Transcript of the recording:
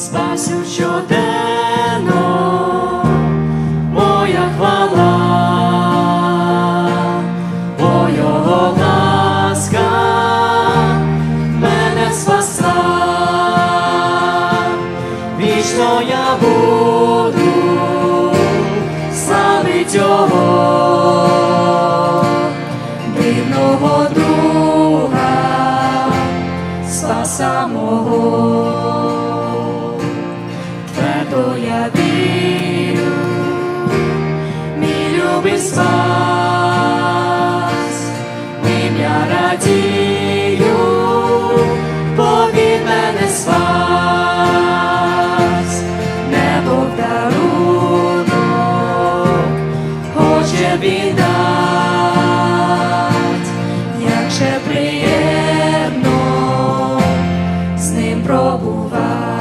спасю щоденно, моя хвала, бо його ласка мене спаса, вічно я буду славить Його, дивного друга, спаса мого то я вірю, мій любий спас, ним я радію, бо він мене спас, небо дарунок. Хоче він дать, як же приємно з ним пробувати.